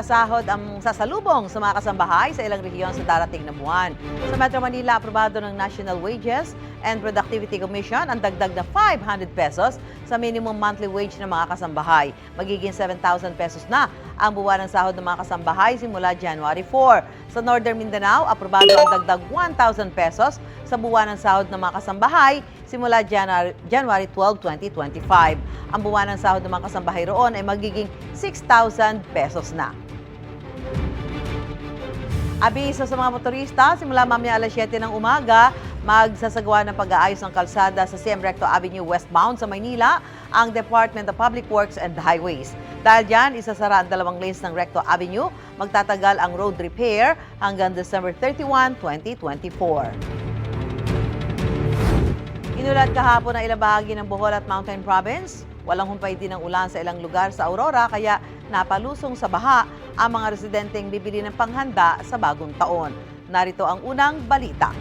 sasahod ang sasalubong sa mga kasambahay sa ilang rehiyon sa darating na buwan. Sa Metro Manila, aprobado ng National Wages and Productivity Commission ang dagdag na 500 pesos sa minimum monthly wage ng mga kasambahay. Magiging 7,000 pesos na ang buwan ng sahod ng mga kasambahay simula January 4. Sa Northern Mindanao, aprobado ang dagdag 1,000 pesos sa buwan ng sahod ng mga kasambahay simula January, January 12, 2025. Ang buwan ng sahod ng mga kasambahay roon ay magiging 6,000 pesos na. Abiso sa mga motorista, simula mamaya alas 7 ng umaga, magsasagawa ng pag-aayos ng kalsada sa CM Recto Avenue westbound sa Maynila ang Department of Public Works and Highways. Dahil dyan, isasara ang dalawang lanes ng Recto Avenue, magtatagal ang road repair hanggang December 31, 2024. Inulat kahapon ang ilang bahagi ng Bohol at Mountain Province. Walang humpay din ng ulan sa ilang lugar sa Aurora kaya napalusong sa baha ang mga residenteng bibili ng panghanda sa bagong taon. Narito ang unang balita.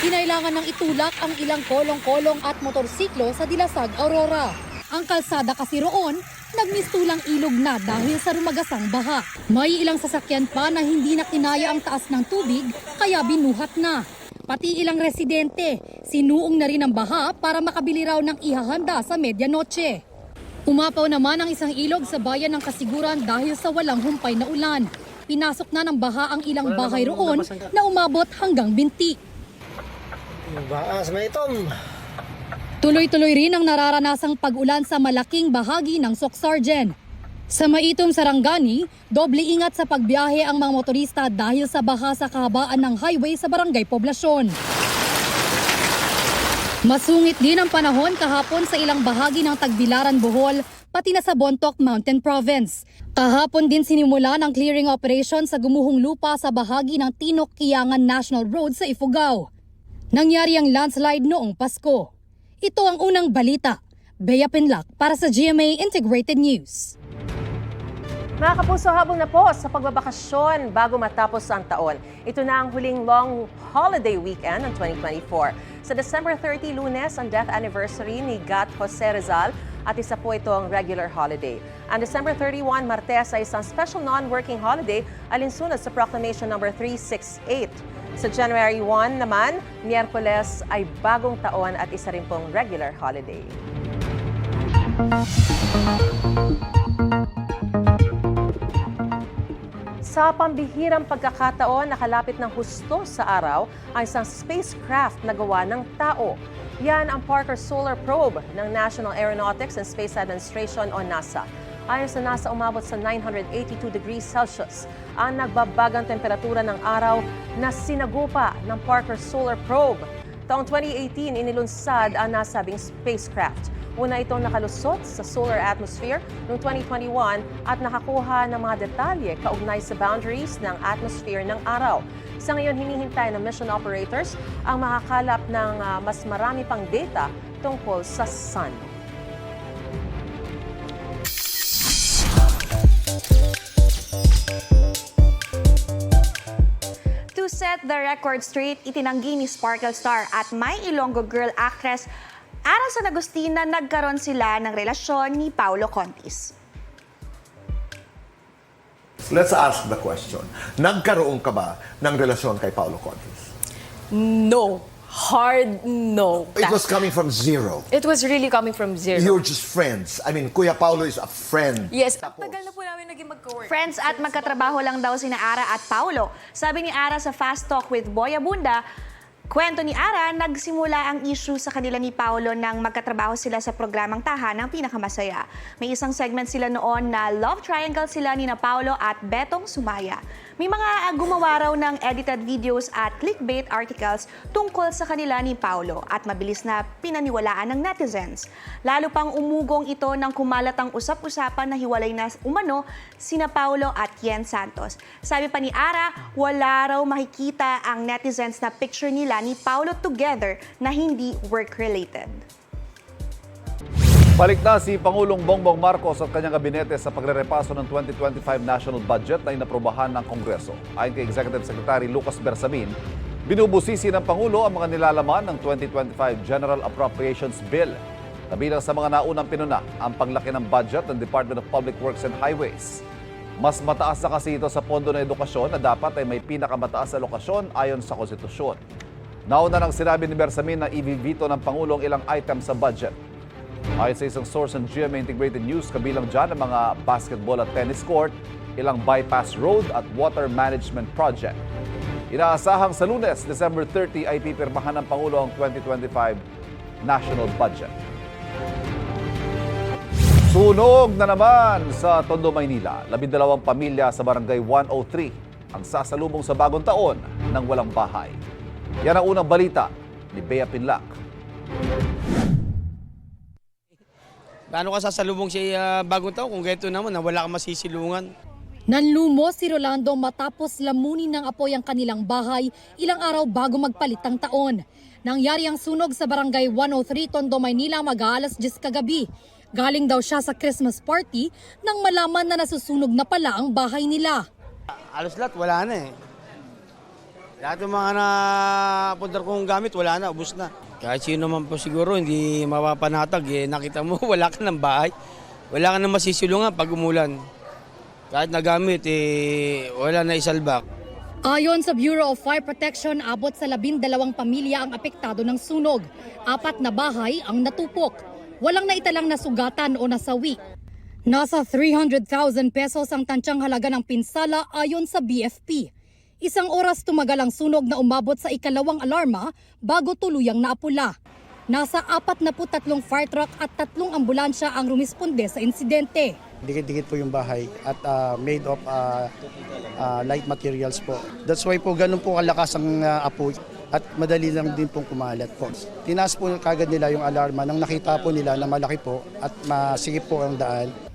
Kinailangan ng itulak ang ilang kolong-kolong at motorsiklo sa Dilasag, Aurora. Ang kalsada kasi roon, nagmistulang ilog na dahil sa rumagasang baha. May ilang sasakyan pa na hindi na kinaya ang taas ng tubig kaya binuhat na. Pati ilang residente, sinuong na rin ang baha para makabili raw ng ihahanda sa medianoche. Umapaw naman ang isang ilog sa bayan ng Kasiguran dahil sa walang humpay na ulan. Pinasok na ng baha ang ilang bahay roon na umabot hanggang binti. Baas may itom. Tuloy-tuloy rin ang nararanasang pag-ulan sa malaking bahagi ng Soksargen. Sa Maitom Sarangani, doble ingat sa pagbiyahe ang mga motorista dahil sa baha sa kahabaan ng highway sa barangay poblasyon. Masungit din ang panahon kahapon sa ilang bahagi ng Tagbilaran, Bohol, pati na sa Bontoc Mountain Province. Kahapon din sinimula ng clearing operation sa gumuhong lupa sa bahagi ng Tinok Kiyangan National Road sa Ifugao. Nangyari ang landslide noong Pasko. Ito ang unang balita. Bea Pinlock para sa GMA Integrated News. Mga kapuso, habang na po sa pagbabakasyon bago matapos ang taon. Ito na ang huling long holiday weekend ng 2024. Sa December 30, lunes, ang death anniversary ni Gat Jose Rizal at isa po ito ang regular holiday. Ang December 31, Martes ay isang special non-working holiday alinsunod sa Proclamation number 368. Sa January 1 naman, Miyerkules ay bagong taon at isa rin pong regular holiday. Sa pambihirang pagkakataon, nakalapit ng husto sa araw ang isang spacecraft na gawa ng tao. Yan ang Parker Solar Probe ng National Aeronautics and Space Administration o NASA. Ayon sa NASA, umabot sa 982 degrees Celsius ang nagbabagang temperatura ng araw na sinagupa ng Parker Solar Probe. Taong 2018, inilunsad ang nasabing spacecraft. Una itong nakalusot sa solar atmosphere noong 2021 at nakakuha ng mga detalye kaugnay sa boundaries ng atmosphere ng araw. Sa ngayon, hinihintay ng mission operators ang makakalap ng ah, mas marami pang data tungkol sa sun. To set the record straight, itinanggi ni Sparkle Star at My Ilonggo Girl actress Ara San Agustin na nagkaroon sila ng relasyon ni Paulo Contis. Let's ask the question. Nagkaroon ka ba ng relasyon kay Paolo Contis? No. Hard no. It was coming from zero. It was really coming from zero. You're just friends. I mean, Kuya Paolo is a friend. yes, Tapos, tagal na po namin naging mag-cowork. Friends at magkatrabaho lang daw sina Ara at Paulo. Sabi ni Ara sa Fast Talk with Boy Abunda, kwento ni Ara, nagsimula ang issue sa kanila ni Paulo nang magkatrabaho sila sa programang Tahanang Pinakamasaya. May isang segment sila noon na love triangle sila ni na Paulo at Betong Sumaya. May mga gumawa raw ng edited videos at clickbait articles tungkol sa kanila ni Paulo at mabilis na pinaniwalaan ng netizens. Lalo pang umugong ito nang kumalat ang usap-usapan na hiwalay na umano sina Paulo at Yen Santos. Sabi pa ni Ara, wala raw makikita ang netizens na picture nila ni Paulo together na hindi work-related. Balik si Pangulong Bongbong Marcos at kanyang gabinete sa pagrerepaso ng 2025 national budget na inaprobahan ng Kongreso. Ayon kay Executive Secretary Lucas Bersamin, binubusisi ng Pangulo ang mga nilalaman ng 2025 General Appropriations Bill. Kabilang sa mga naunang pinuna ang paglaki ng budget ng Department of Public Works and Highways. Mas mataas na kasi ito sa pondo ng edukasyon na dapat ay may pinakamataas na lokasyon ayon sa konstitusyon. Nauna nang sinabi ni Bersamin na i-veto ng Pangulong ilang items sa budget. Ayon sa isang source ng GMA Integrated News, kabilang dyan ang mga basketball at tennis court, ilang bypass road at water management project. Inaasahang sa lunes, December 30 ay pipirmahan ng Pangulo ang 2025 national budget. Sunog na naman sa Tondo, Maynila. Labindalawang pamilya sa barangay 103 ang sasalubong sa bagong taon ng walang bahay. Yan ang unang balita ni Bea Pinlac. Paano ka sasalubong sa ah, bagong taon kung ganito naman na wala kang masisilungan? Nanlumo si Rolando matapos lamunin ng apoy ang kanilang bahay ilang araw bago magpalit ang taon. Nangyari ang sunog sa barangay 103 Tondo, Maynila mag-aalas 10 kagabi. Galing daw siya sa Christmas party nang malaman na nasusunog na pala ang bahay nila. Alos lahat, wala na eh. Lahat ng mga napundar kong gamit, wala na, ubus na. Kahit sino naman po siguro, hindi mapapanatag eh. Nakita mo, wala ka ng bahay. Wala ka ng masisilungan pag umulan. Kahit nagamit, eh, wala na isalbak. Ayon sa Bureau of Fire Protection, abot sa labindalawang pamilya ang apektado ng sunog. Apat na bahay ang natupok. Walang naitalang nasugatan o nasawi. Nasa 300,000 pesos ang tantyang halaga ng pinsala ayon sa BFP. Isang oras tumagal ang sunog na umabot sa ikalawang alarma bago tuluyang naapula. Nasa 43 fire truck at tatlong ambulansya ang rumisponde sa insidente. Dikit-dikit po yung bahay at ah, made of ah, ah, light materials po. That's why po ganun po kalakas ang ah, apoy at madali lang din pong kumalat po. Tinaas po kagad nila yung alarma nang nakita po nila na malaki po at masikip po ang daan.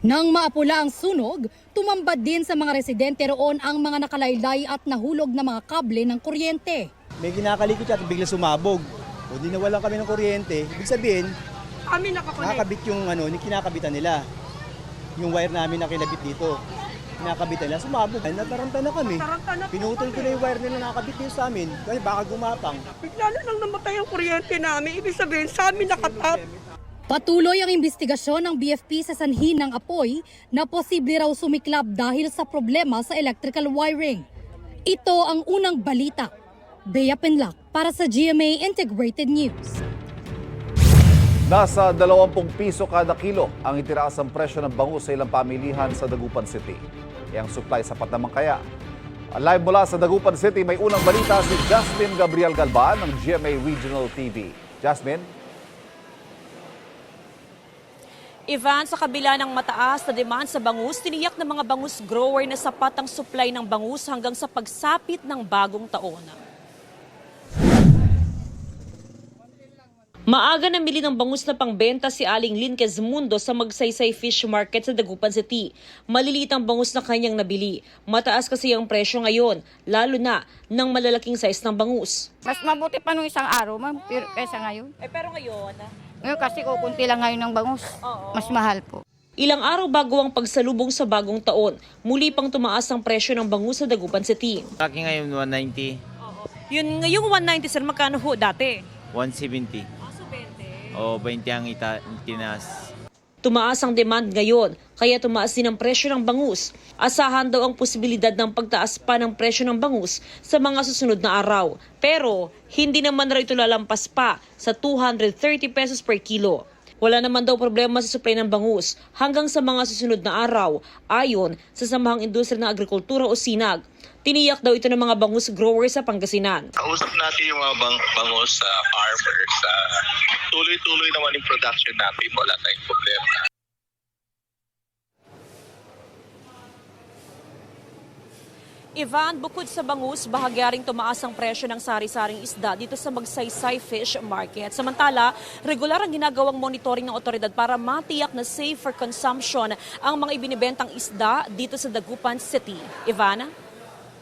Nang maapula ang sunog, tumambad din sa mga residente roon ang mga nakalaylay at nahulog na mga kable ng kuryente. May kinakalikot siya at bigla sumabog. O di nawalan kami ng kuryente, ibig sabihin, Kami nakakonect. nakakabit yung ano, yung kinakabitan nila. Yung wire namin na kinabit dito. Kinakabitan nila, sumabog. Ay, nataranta na kami. Pinutol ko na yung wire nila nakakabit dito sa amin kasi baka gumapang. Bigla na lang namatay ang kuryente namin. Ibig sabihin, sa amin nakatap. Patuloy ang investigasyon ng BFP sa sanhi ng apoy na posible raw sumiklab dahil sa problema sa electrical wiring. Ito ang unang balita. Bea Penlac para sa GMA Integrated News. Nasa 20 piso kada kilo ang itiraas ang presyo ng bangus sa ilang pamilihan sa Dagupan City. E ang supply sapat naman kaya. Live mula sa Dagupan City, may unang balita si Justin Gabriel Galban ng GMA Regional TV. Jasmine? Ivan, sa kabila ng mataas na demand sa bangus, tiniyak ng mga bangus grower na sapat ang supply ng bangus hanggang sa pagsapit ng bagong taon. Maaga na mili ng bangus na pangbenta si Aling Lin Quezmundo sa Magsaysay Fish Market sa Dagupan City. Maliliit ang bangus na kanyang nabili. Mataas kasi ang presyo ngayon, lalo na ng malalaking size ng bangus. Mas mabuti pa nung isang araw, ma'am, kaysa ngayon. Eh pero ngayon, Ngayon kasi kukunti lang ngayon ng bangus. Mas mahal po. Ilang araw bago ang pagsalubong sa bagong taon, muli pang tumaas ang presyo ng bangus sa Dagupan City. Laki ngayon 190, Yun, ngayong 190 sir, magkano ho dati? 170. O 20 ang ita, tinas. Tumaas ang demand ngayon, kaya tumaas din ang presyo ng bangus. Asahan daw ang posibilidad ng pagtaas pa ng presyo ng bangus sa mga susunod na araw. Pero hindi naman raw ito lalampas pa sa 230 pesos per kilo. Wala naman daw problema sa supply ng bangus hanggang sa mga susunod na araw, ayon sa Samahang Industriya ng Agrikultura o SINAG. Tiniyak daw ito ng mga bangus growers sa Pangasinan. Kausap natin yung mga bang bangos sa farmers. Uh, tuloy-tuloy naman yung production natin. Wala tayong problema. Ivan, bukod sa bangus, bahagya tumaas ang presyo ng sari-saring isda dito sa Magsaysay Fish Market. Samantala, regular ang ginagawang monitoring ng otoridad para matiyak na safe for consumption ang mga ibinibentang isda dito sa Dagupan City. Ivana?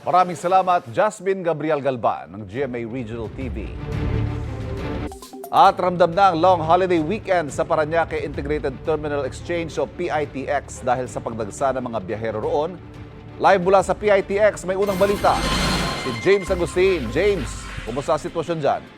Maraming salamat, Jasmine Gabriel Galban ng GMA Regional TV. At ramdam na ang long holiday weekend sa Paranaque Integrated Terminal Exchange o PITX dahil sa pagdagsa ng mga biyahero roon. Live mula sa PITX, may unang balita. Si James Agustin. James, kumusta ang sitwasyon dyan?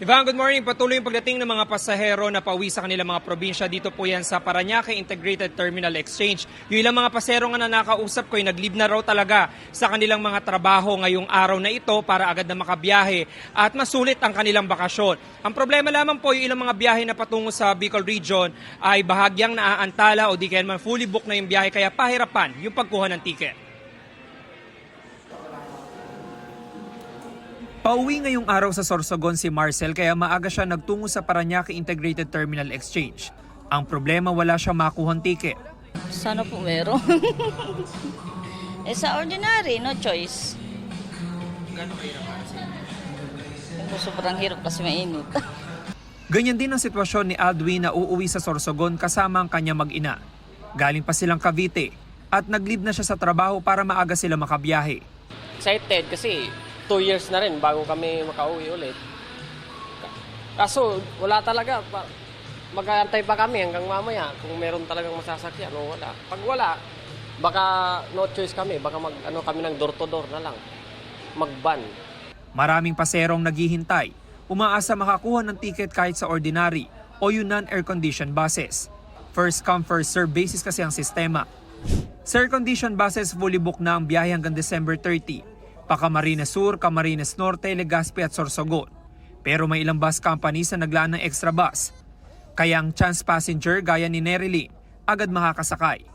Ivan, good morning. Patuloy yung pagdating ng mga pasahero na pauwi sa kanilang mga probinsya. Dito po yan sa Paranaque Integrated Terminal Exchange. Yung ilang mga pasahero nga na nakausap ko, ay nag-leave na raw talaga sa kanilang mga trabaho ngayong araw na ito para agad na makabiyahe at masulit ang kanilang bakasyon. Ang problema lamang po yung ilang mga biyahe na patungo sa Bicol Region ay bahagyang naaantala o di kaya man fully book na yung biyahe kaya pahirapan yung pagkuha ng ticket. Pauwi ngayong araw sa Sorsogon si Marcel kaya maaga siya nagtungo sa Paranaque Integrated Terminal Exchange. Ang problema wala siyang makuhang ticket. Sana po meron. eh sa ordinary, no choice. Sobrang hirap kasi mainit. Ganyan din ang sitwasyon ni Aldwin na uuwi sa Sorsogon kasama ang kanya mag-ina. Galing pa silang Cavite at nag-leave na siya sa trabaho para maaga sila makabiyahe. excited kasi two years na rin bago kami makauwi ulit. Kaso wala talaga. Mag-aantay pa kami hanggang mamaya kung meron talagang masasakyan o wala. Pag wala, baka no choice kami. Baka mag, ano, kami ng door to door na lang. Mag-ban. Maraming paserong naghihintay. Umaasa makakuha ng ticket kahit sa ordinary o yung non-air-conditioned buses. First come, first serve basis kasi ang sistema. Sa air-conditioned buses, fully book na ang biyahe hanggang December 30. Pa Camarines Sur, Camarines Norte, Legazpi at Sorsogon. Pero may ilang bus companies na naglaan ng extra bus. Kaya ang chance passenger gaya ni Nerilyn agad makakasakay.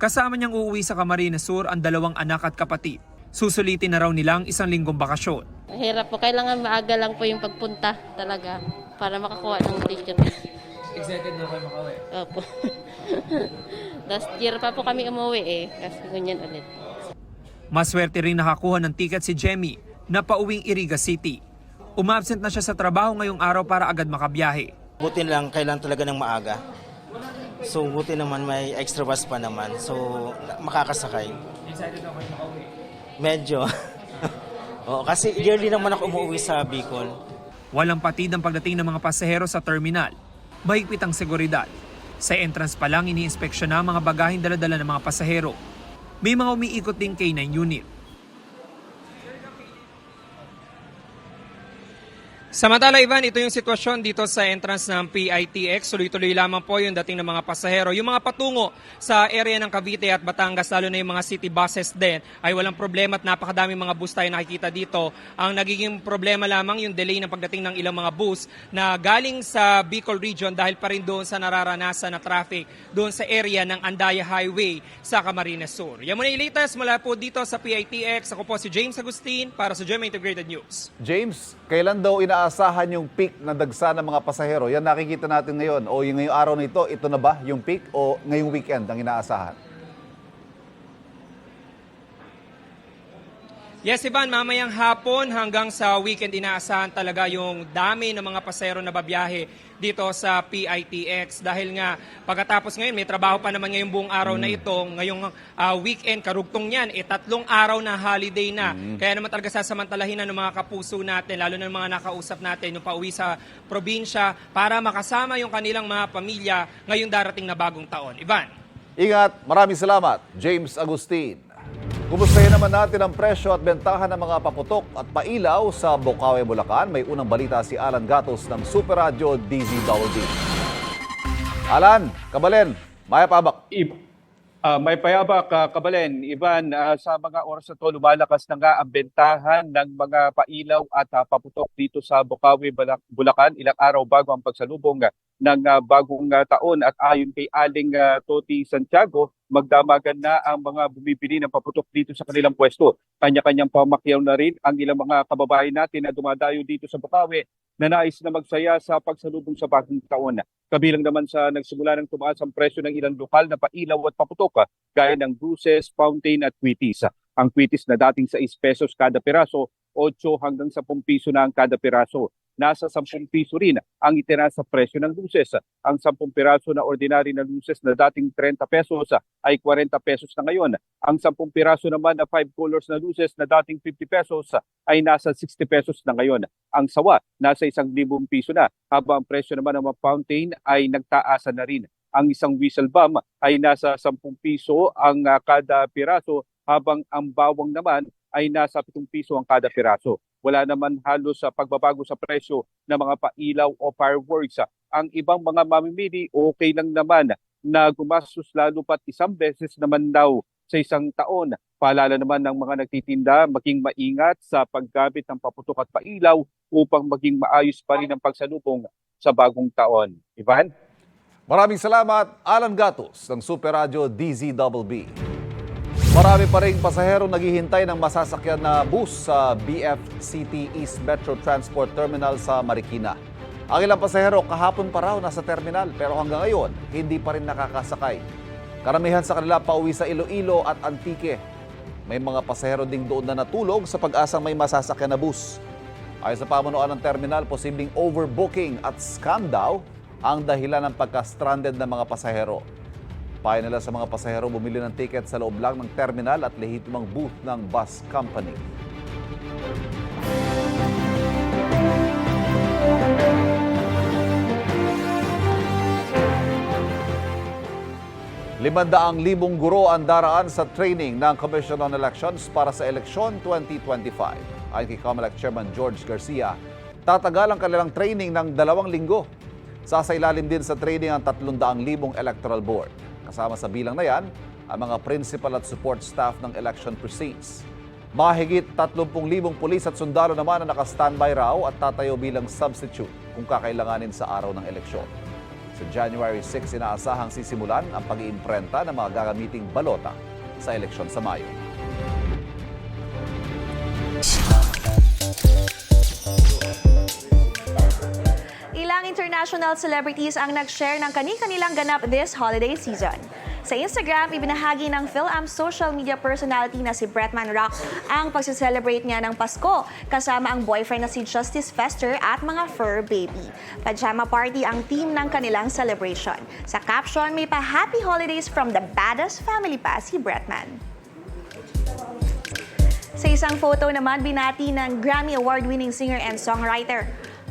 Kasama niyang uuwi sa Camarines Sur ang dalawang anak at kapatid. Susulitin na raw nilang isang linggong bakasyon. Hirap po. Kailangan maaga lang po yung pagpunta talaga para makakuha ng ticket. Excited na kayo makauwi? Opo. Last year pa po kami umuwi eh. Kasi ganyan ulit. Maswerte rin nakakuha ng ticket si Jemmy na pauwing Iriga City. Umabsent na siya sa trabaho ngayong araw para agad makabiyahe. Buti lang kailan talaga ng maaga. So buti naman may extra bus pa naman. So makakasakay. Excited makauwi? Medyo. Oo, kasi yearly naman ako umuwi sa Bicol. Walang patid ang pagdating ng mga pasahero sa terminal. Mahigpit ang seguridad. Sa entrance pa lang iniinspeksyon na ang mga bagaheng daladala ng mga pasahero. May mga umiikot ding K9 unit. Samantala, Ivan, ito yung sitwasyon dito sa entrance ng PITX. Tuloy-tuloy lamang po yung dating ng mga pasahero. Yung mga patungo sa area ng Cavite at Batangas, lalo na yung mga city buses din, ay walang problema at napakadaming mga bus tayo nakikita dito. Ang nagiging problema lamang yung delay ng pagdating ng ilang mga bus na galing sa Bicol Region dahil pa rin doon sa nararanasan na traffic doon sa area ng Andaya Highway sa Camarines Sur. Yan muna yung mula po dito sa PITX. Ako po si James Agustin para sa GMA Integrated News. James, kailan daw inaasahan yung peak na dagsa ng mga pasahero? Yan nakikita natin ngayon. O yung ngayong araw na ito, ito na ba yung peak o ngayong weekend ang inaasahan? Yes, Ivan, mamayang hapon hanggang sa weekend inaasahan talaga yung dami ng mga pasero na babiyahe dito sa PITX dahil nga pagkatapos ngayon may trabaho pa naman ngayong buong araw na ito ngayong ah, weekend karugtong yan eh tatlong araw na holiday na kaya naman talaga sasamantalahin na ng mga kapuso natin lalo na ng mga nakausap natin yung pauwi sa probinsya para makasama yung kanilang mga pamilya ngayong darating na bagong taon. Ivan. Ingat, maraming salamat, James Agustin. Kumustahin naman natin ang presyo at bentahan ng mga paputok at pailaw sa Bukawe, Bulacan. May unang balita si Alan Gatos ng Super Radio DZWD. Alan, Kabalen, Maya Pabak. Ah, may payabak, ah, Kabalen, Ivan, ah, sa mga oras na to, lumalakas na nga ang bentahan ng mga pailaw at ah, paputok dito sa Bukawi, Bulacan, ilang araw bago ang pagsalubong ah, ng ah, bagong ah, taon. At ayon kay Aling ah, Toti Santiago, magdamagan na ang mga bumibili ng paputok dito sa kanilang pwesto. Kanya-kanyang pamakyaw na rin ang ilang mga kababayan natin na dumadayo dito sa Bukawi na nais na magsaya sa pagsalubong sa bagong taon. Kabilang naman sa nagsimula ng tumaas ang presyo ng ilang lokal na pailaw at paputok, gaya ng Bruces, Fountain at Quitis. Ang Quitis na dating 6 pesos kada piraso, 8 hanggang 10 piso na ang kada piraso. Nasa 10 piso rin ang itinaas sa presyo ng luces. Ang 10 piraso na ordinary na luces na dating 30 pesos ay 40 pesos na ngayon. Ang 10 piraso naman na 5 colors na luces na dating 50 pesos ay nasa 60 pesos na ngayon. Ang sawa nasa 1,000 piso na habang ang presyo naman ng mga fountain ay nagtaasan na rin. Ang isang whistle bomb ay nasa 10 piso ang ah, kada piraso habang ang bawang naman ay nasa 7 piso ang kada piraso. Wala naman halos sa pagbabago sa presyo ng mga pailaw o fireworks. Ang ibang mga mamimili, okay lang naman na gumastos lalo pat isang beses naman daw sa isang taon. Paalala naman ng mga nagtitinda, maging maingat sa paggamit ng paputok at pailaw upang maging maayos pa rin ang pagsalubong sa bagong taon. Ivan? Maraming salamat, Alan Gatos ng Super Radio DZBB. Marami pa rin pasahero naghihintay ng masasakyan na bus sa BF City East Metro Transport Terminal sa Marikina. Ang ilang pasahero kahapon pa raw nasa terminal pero hanggang ngayon hindi pa rin nakakasakay. Karamihan sa kanila pauwi sa Iloilo at Antique. May mga pasahero ding doon na natulog sa pag-asang may masasakyan na bus. Ayon sa pamunuan ng terminal, posibleng overbooking at scam daw ang dahilan ng pagka-stranded ng mga pasahero. Payo nila sa mga pasahero bumili ng ticket sa loob lang ng terminal at lehitimang booth ng bus company. Limandaang libong guro ang daraan sa training ng Commission on Elections para sa eleksyon 2025. Ayon kay COMELEC Chairman George Garcia, tatagal ang kanilang training ng dalawang linggo. Sasailalim din sa training ang 300 libong electoral board. Kasama sa bilang na yan, ang mga principal at support staff ng election precincts. Mahigit 30,000 pulis at sundalo naman ang naka-standby raw at tatayo bilang substitute kung kakailanganin sa araw ng eleksyon. Sa January 6, inaasahang sisimulan ang pag-iimprenta ng mga gagamiting balota sa eleksyon sa Mayo. Ilang international celebrities ang nag-share ng kani-kanilang ganap this holiday season. Sa Instagram, ibinahagi ng PhilAm social media personality na si Bretman Rock ang pagse-celebrate niya ng Pasko kasama ang boyfriend na si Justice Fester at mga fur baby. Pajama party ang team ng kanilang celebration. Sa caption, may pa happy holidays from the baddest family pa si Bretman. Sa isang photo naman, binati ng Grammy Award-winning singer and songwriter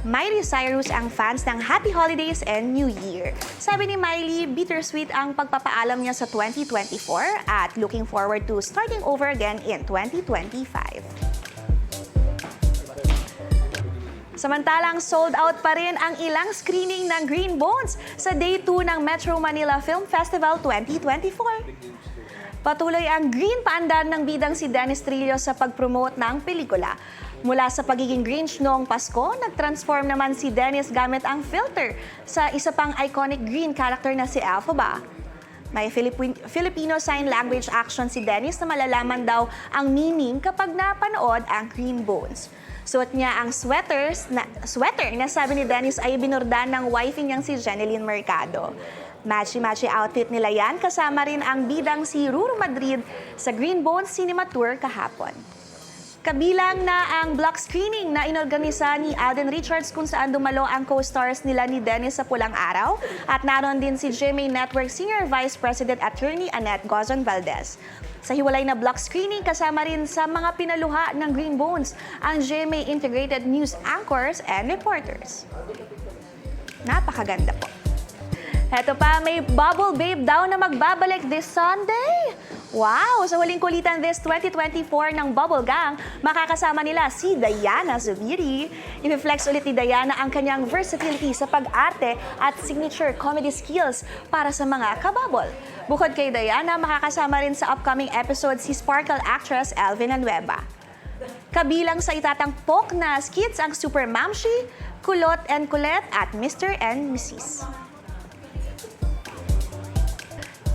Miley Cyrus ang fans ng Happy Holidays and New Year. Sabi ni Miley, bittersweet ang pagpapaalam niya sa 2024 at looking forward to starting over again in 2025. Samantalang sold out pa rin ang ilang screening ng Green Bones sa Day 2 ng Metro Manila Film Festival 2024. Patuloy ang green paandar ng bidang si Dennis Trillo sa pag-promote ng pelikula. Mula sa pagiging Grinch noong Pasko, nag-transform naman si Dennis gamit ang filter sa isa pang iconic green character na si Alphaba. May Filipin- Filipino Sign Language action si Dennis na malalaman daw ang meaning kapag napanood ang Green Bones. Suot niya ang sweaters na, sweater na sabi ni Dennis ay binordan ng wifey niyang si Jeneline Mercado. Matchy-matchy outfit nila yan kasama rin ang bidang si Ruru Madrid sa Green Bones Cinema Tour kahapon. Kabilang na ang block screening na inorganisa ni Alden Richards kung saan dumalo ang co-stars nila ni Dennis sa Pulang Araw at naroon din si GMA Network Senior Vice President Attorney Annette Gozon Valdez. Sa hiwalay na block screening, kasama rin sa mga pinaluha ng Green Bones ang GMA Integrated News Anchors and Reporters. Napakaganda po. Heto pa, may Bubble Babe daw na magbabalik this Sunday. Wow! Sa huling kulitan this 2024 ng Bubble Gang, makakasama nila si Diana Zubiri. I-flex ulit ni Diana ang kanyang versatility sa pag-arte at signature comedy skills para sa mga kababol. Bukod kay Diana, makakasama rin sa upcoming episode si Sparkle actress Elvin Anueva. Kabilang sa itatangpok na skits ang Super Mamshi, Kulot and Kulet at Mr. and Mrs.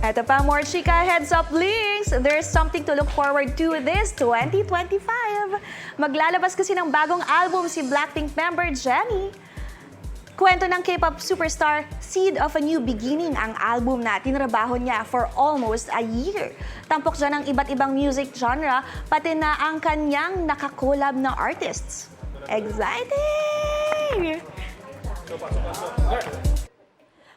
Ito pa, more chika heads up links. There's something to look forward to this 2025. Maglalabas kasi ng bagong album si Blackpink member Jennie. Kwento ng K-pop superstar, Seed of a New Beginning ang album na tinrabaho niya for almost a year. Tampok dyan ang iba't ibang music genre, pati na ang kanyang nakakolab na artists. Exciting!